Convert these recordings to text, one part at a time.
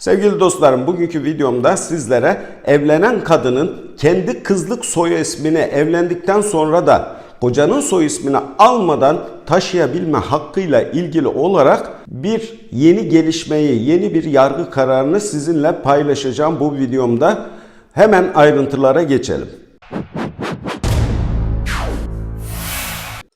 Sevgili dostlarım bugünkü videomda sizlere evlenen kadının kendi kızlık soy ismini evlendikten sonra da kocanın soy ismini almadan taşıyabilme hakkıyla ilgili olarak bir yeni gelişmeyi, yeni bir yargı kararını sizinle paylaşacağım bu videomda. Hemen ayrıntılara geçelim.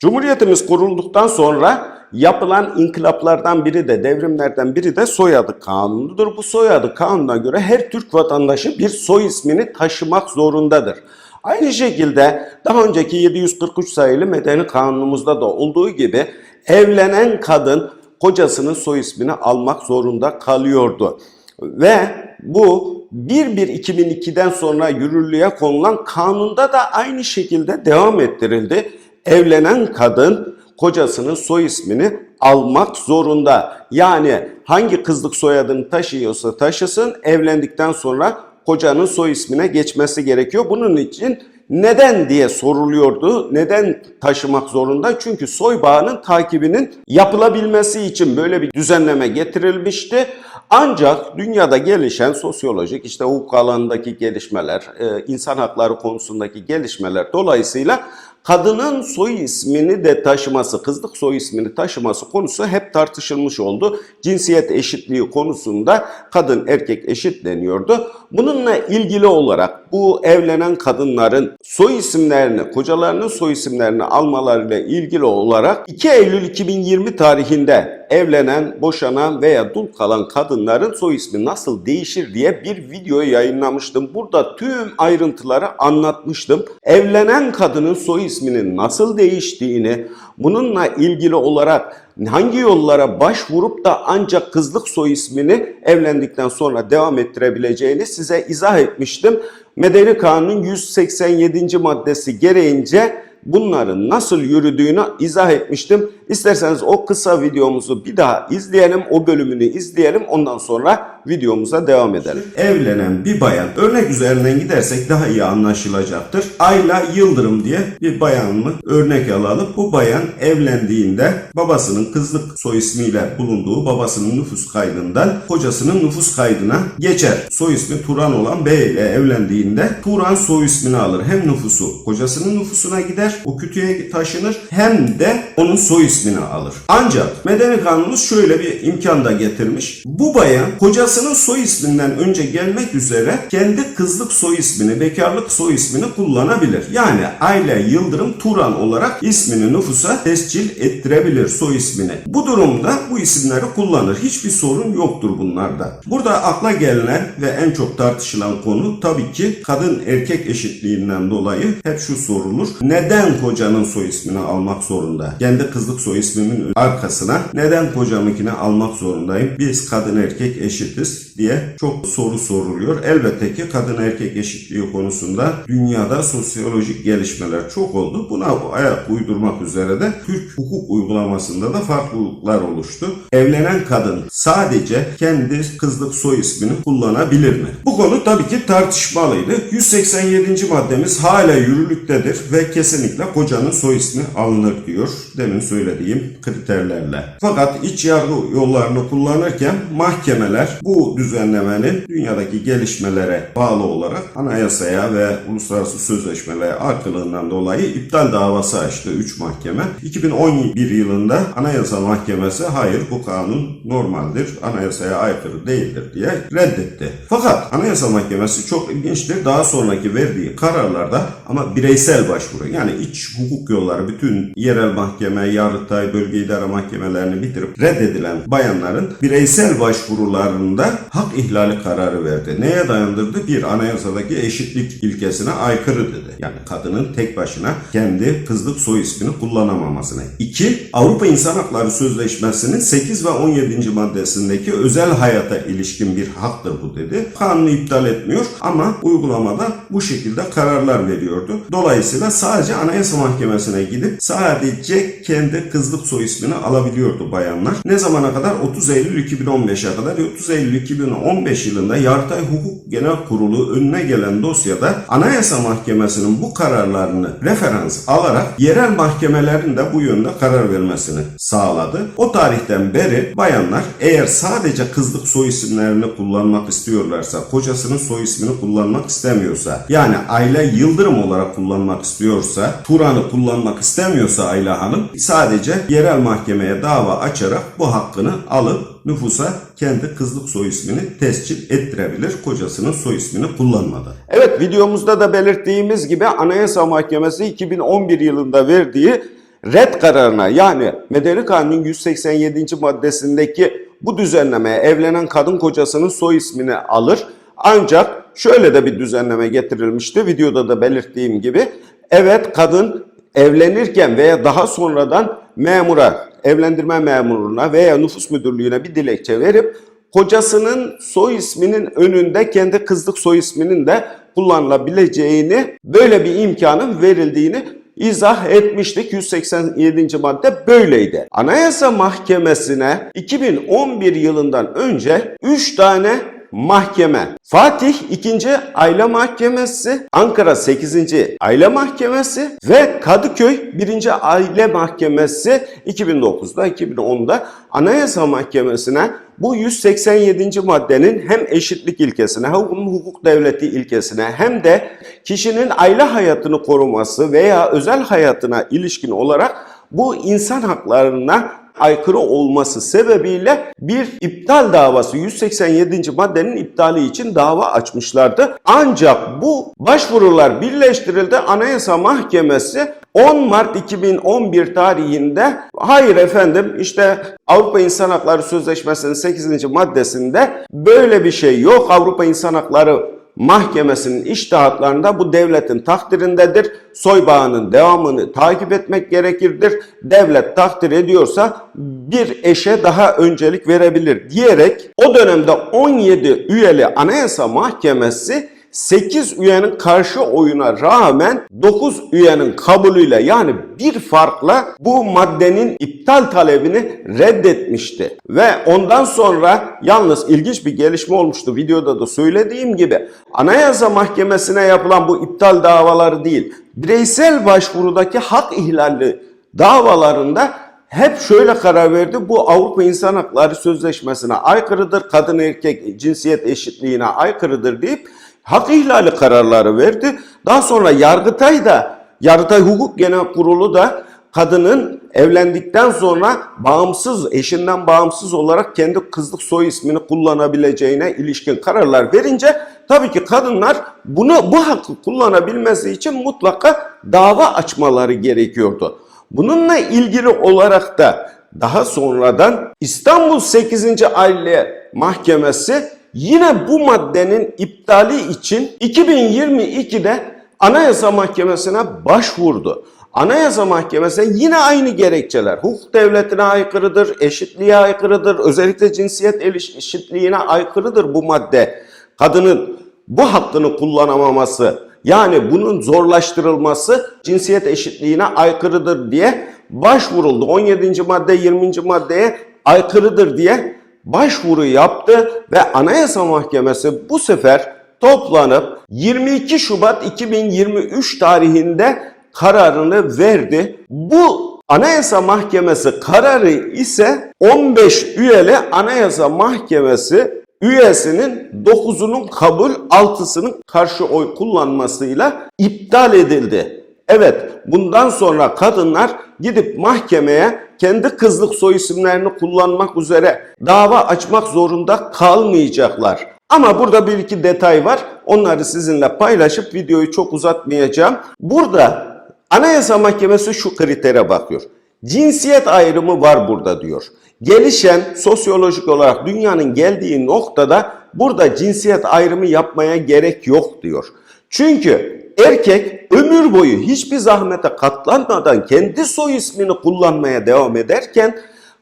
Cumhuriyetimiz kurulduktan sonra yapılan inkılaplardan biri de devrimlerden biri de soyadı kanunudur. Bu soyadı kanununa göre her Türk vatandaşı bir soy ismini taşımak zorundadır. Aynı şekilde daha önceki 743 sayılı medeni kanunumuzda da olduğu gibi evlenen kadın kocasının soy ismini almak zorunda kalıyordu. Ve bu 1-1-2002'den sonra yürürlüğe konulan kanunda da aynı şekilde devam ettirildi. Evlenen kadın kocasının soy ismini almak zorunda. Yani hangi kızlık soyadını taşıyorsa taşısın evlendikten sonra kocanın soy ismine geçmesi gerekiyor. Bunun için neden diye soruluyordu. Neden taşımak zorunda? Çünkü soy bağının takibinin yapılabilmesi için böyle bir düzenleme getirilmişti. Ancak dünyada gelişen sosyolojik işte hukuk alanındaki gelişmeler, e, insan hakları konusundaki gelişmeler dolayısıyla kadının soy ismini de taşıması, kızlık soy ismini taşıması konusu hep tartışılmış oldu. Cinsiyet eşitliği konusunda kadın erkek eşitleniyordu. Bununla ilgili olarak bu evlenen kadınların soy isimlerini, kocalarının soy isimlerini almalarıyla ilgili olarak 2 Eylül 2020 tarihinde evlenen, boşanan veya dul kalan kadınların soy ismi nasıl değişir diye bir video yayınlamıştım. Burada tüm ayrıntıları anlatmıştım. Evlenen kadının soy isminin nasıl değiştiğini, bununla ilgili olarak hangi yollara başvurup da ancak kızlık soy ismini evlendikten sonra devam ettirebileceğini size izah etmiştim. Medeni Kanun'un 187. maddesi gereğince bunların nasıl yürüdüğünü izah etmiştim. İsterseniz o kısa videomuzu bir daha izleyelim, o bölümünü izleyelim. Ondan sonra videomuza devam edelim. Evlenen bir bayan, örnek üzerinden gidersek daha iyi anlaşılacaktır. Ayla Yıldırım diye bir bayanımı örnek alalım. Bu bayan evlendiğinde babasının kızlık soy ismiyle bulunduğu babasının nüfus kaydından kocasının nüfus kaydına geçer. Soy ismi Turan olan bey ile evlendiğinde Turan soy ismini alır. Hem nüfusu kocasının nüfusuna gider, o kütüğe taşınır hem de onun soy ismini alır. Ancak medeni kanunumuz şöyle bir imkan da getirmiş. Bu bayan kocasının soy isminden önce gelmek üzere kendi kızlık soy ismini, bekarlık soy ismini kullanabilir. Yani Aile Yıldırım Turan olarak ismini nüfusa tescil ettirebilir soy ismini. Bu durumda bu isimleri kullanır. Hiçbir sorun yoktur bunlarda. Burada akla gelinen ve en çok tartışılan konu tabii ki kadın erkek eşitliğinden dolayı hep şu sorulur. Neden kocanın soy ismini almak zorunda? Kendi kızlık soy ismimin arkasına neden kocamınkini almak zorundayım? Biz kadın erkek eşitiz diye çok soru soruluyor. Elbette ki kadın erkek eşitliği konusunda dünyada sosyolojik gelişmeler çok oldu. Buna ayak uydurmak üzere de Türk hukuk uygulamasında da farklılıklar oluştu. Evlenen kadın sadece kendi kızlık soy ismini kullanabilir mi? Bu konu tabii ki tartışmalıydı. 187. maddemiz hala yürürlüktedir ve kesinlikle kocanın soy ismi alınır diyor. Demin söylediğim kriterlerle. Fakat iç yargı yollarını kullanırken mahkemeler bu düzenlemenin dünyadaki gelişmelere bağlı olarak anayasaya ve uluslararası sözleşmelere aykırılığından dolayı iptal davası açtı 3 mahkeme. 2011 yılında Anayasa Mahkemesi hayır bu kanun normaldir, anayasaya aykırı değildir diye reddetti. Fakat Anayasa Mahkemesi çok ilginçtir. Daha sonraki verdiği kararlarda ama bireysel başvuru yani iç hukuk yolları bütün yerel mahkeme, yargıtay, bölge idare mahkemelerini bitirip reddedilen bayanların bireysel başvurularında hak ihlali kararı verdi. Neye dayandırdı? Bir, anayasadaki eşitlik ilkesine aykırı dedi. Yani kadının tek başına kendi kızlık soy ismini kullanamamasına. İki, Avrupa İnsan Hakları Sözleşmesi'nin 8 ve 17. maddesindeki özel hayata ilişkin bir haktır bu dedi. Kanunu iptal etmiyor ama uygulamada bu şekilde kararlar veriyordu. Dolayısıyla sadece Anayasa Mahkemesi'ne gidip sadece kendi kızlık soy ismini alabiliyordu bayanlar. Ne zamana kadar? 30 Eylül 2015'e kadar. 30 Eylül 2015 yılında Yargıtay Hukuk Genel Kurulu önüne gelen dosyada Anayasa Mahkemesi'nin bu kararlarını referans alarak yerel mahkemelerin de bu yönde karar vermesini sağladı. O tarihten beri bayanlar eğer sadece kızlık soy isimlerini kullanmak istiyorlarsa, kocasının soy ismini kullanmak istemiyorsa, yani Ayla Yıldırım olarak kullanmak istiyorsa, Turan'ı kullanmak istemiyorsa Ayla Hanım sadece yerel mahkemeye dava açarak bu hakkını alıp nüfusa kendi kızlık soy ismini tescil ettirebilir kocasının soy ismini kullanmadan. Evet videomuzda da belirttiğimiz gibi Anayasa Mahkemesi 2011 yılında verdiği red kararına yani Medeni Kanun'un 187. maddesindeki bu düzenlemeye evlenen kadın kocasının soy ismini alır. Ancak şöyle de bir düzenleme getirilmişti videoda da belirttiğim gibi. Evet kadın evlenirken veya daha sonradan memura, evlendirme memuruna veya nüfus müdürlüğüne bir dilekçe verip kocasının soy isminin önünde kendi kızlık soy isminin de kullanılabileceğini, böyle bir imkanın verildiğini izah etmiştik. 187. madde böyleydi. Anayasa Mahkemesi'ne 2011 yılından önce 3 tane mahkeme. Fatih 2. Aile Mahkemesi, Ankara 8. Aile Mahkemesi ve Kadıköy 1. Aile Mahkemesi 2009'da 2010'da Anayasa Mahkemesi'ne bu 187. maddenin hem eşitlik ilkesine hem hukuk devleti ilkesine hem de kişinin aile hayatını koruması veya özel hayatına ilişkin olarak bu insan haklarına aykırı olması sebebiyle bir iptal davası 187. maddenin iptali için dava açmışlardı. Ancak bu başvurular birleştirildi. Anayasa Mahkemesi 10 Mart 2011 tarihinde hayır efendim işte Avrupa İnsan Hakları Sözleşmesi'nin 8. maddesinde böyle bir şey yok. Avrupa İnsan Hakları Mahkemesinin iştahatlarında bu devletin takdirindedir. Soybağının devamını takip etmek gerekirdir. Devlet takdir ediyorsa bir eşe daha öncelik verebilir diyerek o dönemde 17 üyeli Anayasa Mahkemesi 8 üyenin karşı oyuna rağmen 9 üyenin kabulüyle yani bir farkla bu maddenin iptal talebini reddetmişti. Ve ondan sonra yalnız ilginç bir gelişme olmuştu. Videoda da söylediğim gibi Anayasa Mahkemesi'ne yapılan bu iptal davaları değil, bireysel başvurudaki hak ihlali davalarında hep şöyle karar verdi. Bu Avrupa İnsan Hakları Sözleşmesi'ne aykırıdır. Kadın erkek cinsiyet eşitliğine aykırıdır deyip hak ihlali kararları verdi. Daha sonra Yargıtay da, Yargıtay Hukuk Genel Kurulu da kadının evlendikten sonra bağımsız, eşinden bağımsız olarak kendi kızlık soy ismini kullanabileceğine ilişkin kararlar verince tabii ki kadınlar bunu bu hakkı kullanabilmesi için mutlaka dava açmaları gerekiyordu. Bununla ilgili olarak da daha sonradan İstanbul 8. Aile Mahkemesi yine bu maddenin iptali için 2022'de Anayasa Mahkemesi'ne başvurdu. Anayasa Mahkemesi yine aynı gerekçeler. Hukuk devletine aykırıdır, eşitliğe aykırıdır, özellikle cinsiyet eşitliğine aykırıdır bu madde. Kadının bu hakkını kullanamaması, yani bunun zorlaştırılması cinsiyet eşitliğine aykırıdır diye başvuruldu. 17. madde 20. maddeye aykırıdır diye başvuru yaptı ve Anayasa Mahkemesi bu sefer toplanıp 22 Şubat 2023 tarihinde kararını verdi. Bu Anayasa Mahkemesi kararı ise 15 üyeli Anayasa Mahkemesi üyesinin 9'unun kabul 6'sının karşı oy kullanmasıyla iptal edildi. Evet bundan sonra kadınlar gidip mahkemeye kendi kızlık soy isimlerini kullanmak üzere dava açmak zorunda kalmayacaklar. Ama burada bir iki detay var. Onları sizinle paylaşıp videoyu çok uzatmayacağım. Burada Anayasa Mahkemesi şu kritere bakıyor. Cinsiyet ayrımı var burada diyor. Gelişen sosyolojik olarak dünyanın geldiği noktada burada cinsiyet ayrımı yapmaya gerek yok diyor. Çünkü erkek ömür boyu hiçbir zahmete katlanmadan kendi soy ismini kullanmaya devam ederken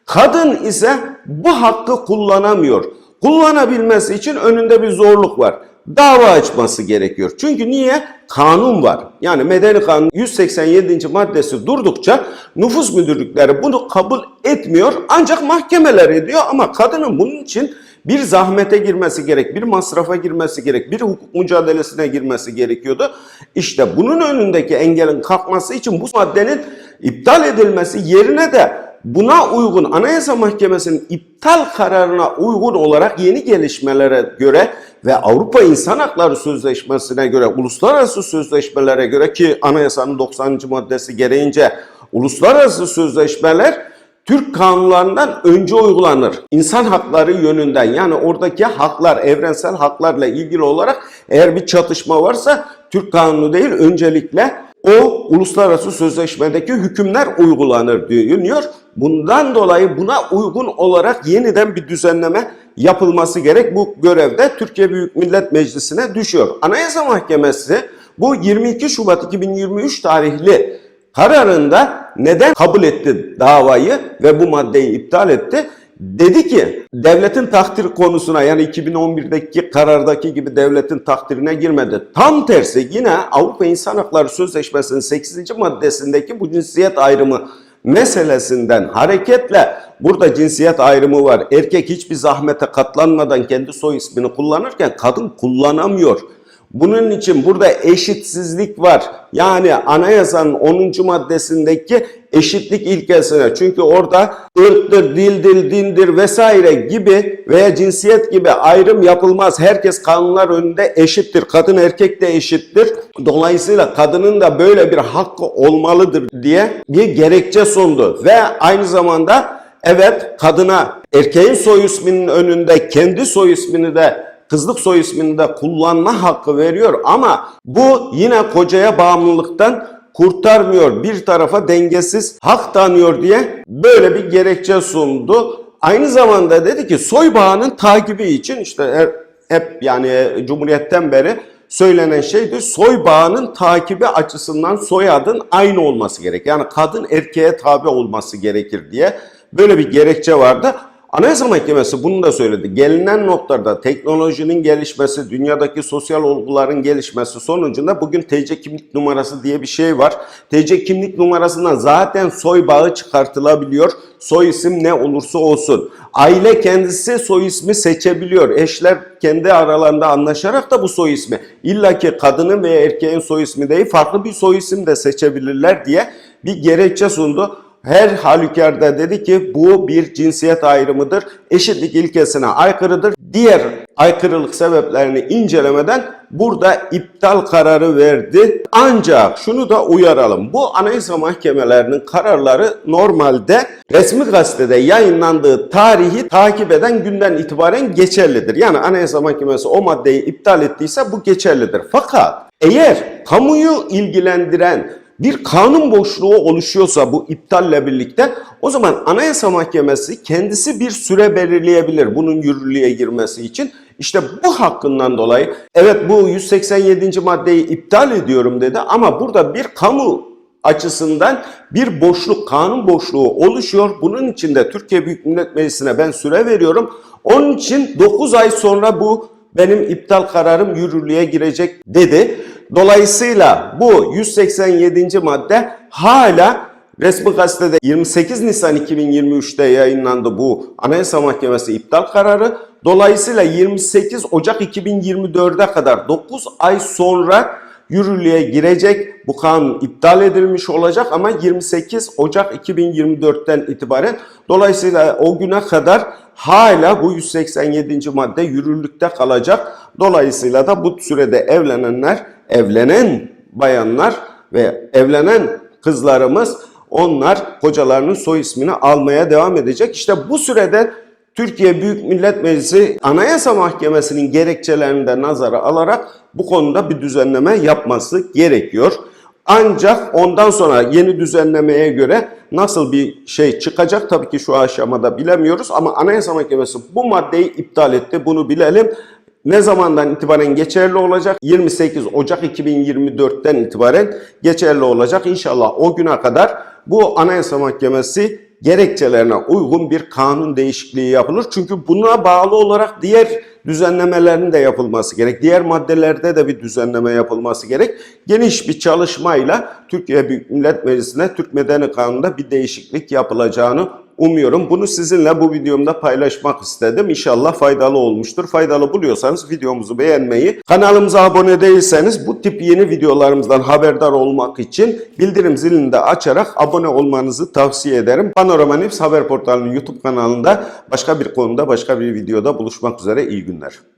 kadın ise bu hakkı kullanamıyor. kullanabilmesi için önünde bir zorluk var. Dava açması gerekiyor. Çünkü niye? Kanun var. Yani Medeni Kanun 187. maddesi durdukça nüfus müdürlükleri bunu kabul etmiyor ancak mahkemeler ediyor ama kadının bunun için bir zahmete girmesi gerek, bir masrafa girmesi gerek, bir hukuk mücadelesine girmesi gerekiyordu. İşte bunun önündeki engelin kalkması için bu maddenin iptal edilmesi yerine de buna uygun Anayasa Mahkemesi'nin iptal kararına uygun olarak yeni gelişmelere göre ve Avrupa İnsan Hakları Sözleşmesi'ne göre, uluslararası sözleşmelere göre ki anayasanın 90. maddesi gereğince uluslararası sözleşmeler Türk kanunlarından önce uygulanır. İnsan hakları yönünden yani oradaki haklar, evrensel haklarla ilgili olarak eğer bir çatışma varsa Türk kanunu değil öncelikle o uluslararası sözleşmedeki hükümler uygulanır diyor. Bundan dolayı buna uygun olarak yeniden bir düzenleme yapılması gerek. Bu görevde Türkiye Büyük Millet Meclisi'ne düşüyor. Anayasa Mahkemesi bu 22 Şubat 2023 tarihli kararında neden kabul etti davayı ve bu maddeyi iptal etti? Dedi ki devletin takdiri konusuna yani 2011'deki karardaki gibi devletin takdirine girmedi. Tam tersi yine Avrupa İnsan Hakları Sözleşmesi'nin 8. maddesindeki bu cinsiyet ayrımı meselesinden hareketle burada cinsiyet ayrımı var. Erkek hiçbir zahmete katlanmadan kendi soy ismini kullanırken kadın kullanamıyor. Bunun için burada eşitsizlik var. Yani anayasanın 10. maddesindeki eşitlik ilkesine. Çünkü orada ırktır, dildir, dindir vesaire gibi veya cinsiyet gibi ayrım yapılmaz. Herkes kanunlar önünde eşittir. Kadın erkek de eşittir. Dolayısıyla kadının da böyle bir hakkı olmalıdır diye bir gerekçe sundu. Ve aynı zamanda evet kadına erkeğin soy isminin önünde kendi soy ismini de kızlık soy ismini de kullanma hakkı veriyor ama bu yine kocaya bağımlılıktan kurtarmıyor. Bir tarafa dengesiz hak tanıyor diye böyle bir gerekçe sundu. Aynı zamanda dedi ki soy bağının takibi için işte hep yani Cumhuriyet'ten beri söylenen şeydir. Soy bağının takibi açısından soyadın aynı olması gerek. Yani kadın erkeğe tabi olması gerekir diye böyle bir gerekçe vardı. Anayasa Mahkemesi bunu da söyledi. Gelinen noktada teknolojinin gelişmesi, dünyadaki sosyal olguların gelişmesi sonucunda bugün TC kimlik numarası diye bir şey var. TC kimlik numarasından zaten soy bağı çıkartılabiliyor. Soy isim ne olursa olsun. Aile kendisi soy ismi seçebiliyor. Eşler kendi aralarında anlaşarak da bu soy ismi. İlla ki kadının veya erkeğin soy ismi değil farklı bir soy isim de seçebilirler diye bir gerekçe sundu her halükarda dedi ki bu bir cinsiyet ayrımıdır, eşitlik ilkesine aykırıdır. Diğer aykırılık sebeplerini incelemeden burada iptal kararı verdi. Ancak şunu da uyaralım. Bu anayasa mahkemelerinin kararları normalde resmi gazetede yayınlandığı tarihi takip eden günden itibaren geçerlidir. Yani anayasa mahkemesi o maddeyi iptal ettiyse bu geçerlidir. Fakat eğer kamuyu ilgilendiren bir kanun boşluğu oluşuyorsa bu iptalle birlikte o zaman Anayasa Mahkemesi kendisi bir süre belirleyebilir bunun yürürlüğe girmesi için. İşte bu hakkından dolayı evet bu 187. maddeyi iptal ediyorum dedi ama burada bir kamu açısından bir boşluk, kanun boşluğu oluşuyor. Bunun için de Türkiye Büyük Millet Meclisi'ne ben süre veriyorum. Onun için 9 ay sonra bu benim iptal kararım yürürlüğe girecek dedi. Dolayısıyla bu 187. madde hala resmi gazetede 28 Nisan 2023'te yayınlandı bu Anayasa Mahkemesi iptal kararı. Dolayısıyla 28 Ocak 2024'e kadar 9 ay sonra yürürlüğe girecek. Bu kanun iptal edilmiş olacak ama 28 Ocak 2024'ten itibaren dolayısıyla o güne kadar hala bu 187. madde yürürlükte kalacak. Dolayısıyla da bu sürede evlenenler, evlenen bayanlar ve evlenen kızlarımız onlar kocalarının soy ismini almaya devam edecek. İşte bu sürede Türkiye Büyük Millet Meclisi Anayasa Mahkemesi'nin gerekçelerini de nazara alarak bu konuda bir düzenleme yapması gerekiyor. Ancak ondan sonra yeni düzenlemeye göre nasıl bir şey çıkacak tabii ki şu aşamada bilemiyoruz ama Anayasa Mahkemesi bu maddeyi iptal etti. Bunu bilelim. Ne zamandan itibaren geçerli olacak? 28 Ocak 2024'ten itibaren geçerli olacak. İnşallah o güne kadar bu Anayasa Mahkemesi gerekçelerine uygun bir kanun değişikliği yapılır. Çünkü buna bağlı olarak diğer düzenlemelerin de yapılması gerek. Diğer maddelerde de bir düzenleme yapılması gerek. Geniş bir çalışmayla Türkiye Büyük Millet Meclisi'ne Türk Medeni Kanunu'nda bir değişiklik yapılacağını umuyorum. Bunu sizinle bu videomda paylaşmak istedim. İnşallah faydalı olmuştur. Faydalı buluyorsanız videomuzu beğenmeyi, kanalımıza abone değilseniz bu tip yeni videolarımızdan haberdar olmak için bildirim zilini de açarak abone olmanızı tavsiye ederim. Panorama News Haber Portalı'nın YouTube kanalında başka bir konuda başka bir videoda buluşmak üzere. İyi günler.